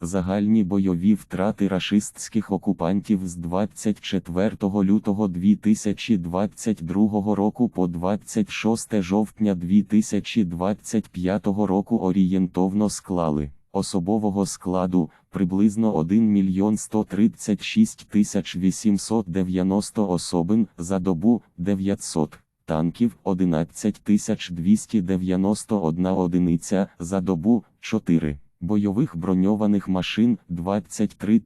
Загальні бойові втрати рашистських окупантів з 24 лютого 2022 року по 26 жовтня 2025 року орієнтовно склали особового складу приблизно 1 мільйон 136 тисяч 890 особин за добу 900 танків 11 291 одиниця за добу 4, бойових броньованих машин 23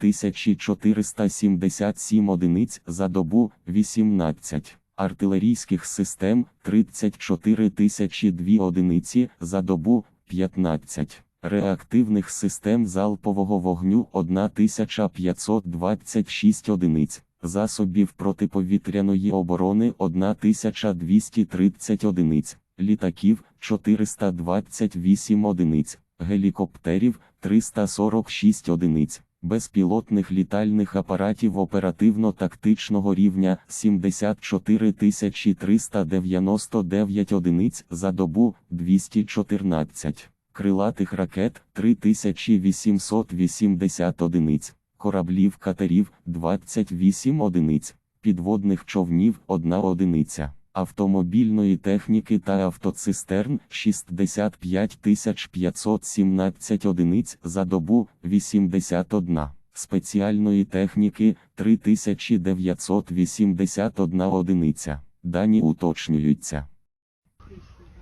477 одиниць за добу 18, артилерійських систем 34 002 одиниці за добу 15. Реактивних систем залпового вогню 1526 одиниць, засобів протиповітряної оборони 1230 одиниць, літаків 428 одиниць, гелікоптерів 346 одиниць, безпілотних літальних апаратів оперативно-тактичного рівня 74 399 одиниць за добу 214 крилатих ракет 3880 одиниць, кораблів катерів 28 одиниць, підводних човнів 1 одиниця, автомобільної техніки та автоцистерн 65 517 одиниць за добу 81. Спеціальної техніки 3981 одиниця. Дані уточнюються.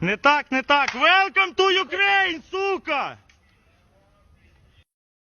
Не так, не так. Welcome to Ukraine!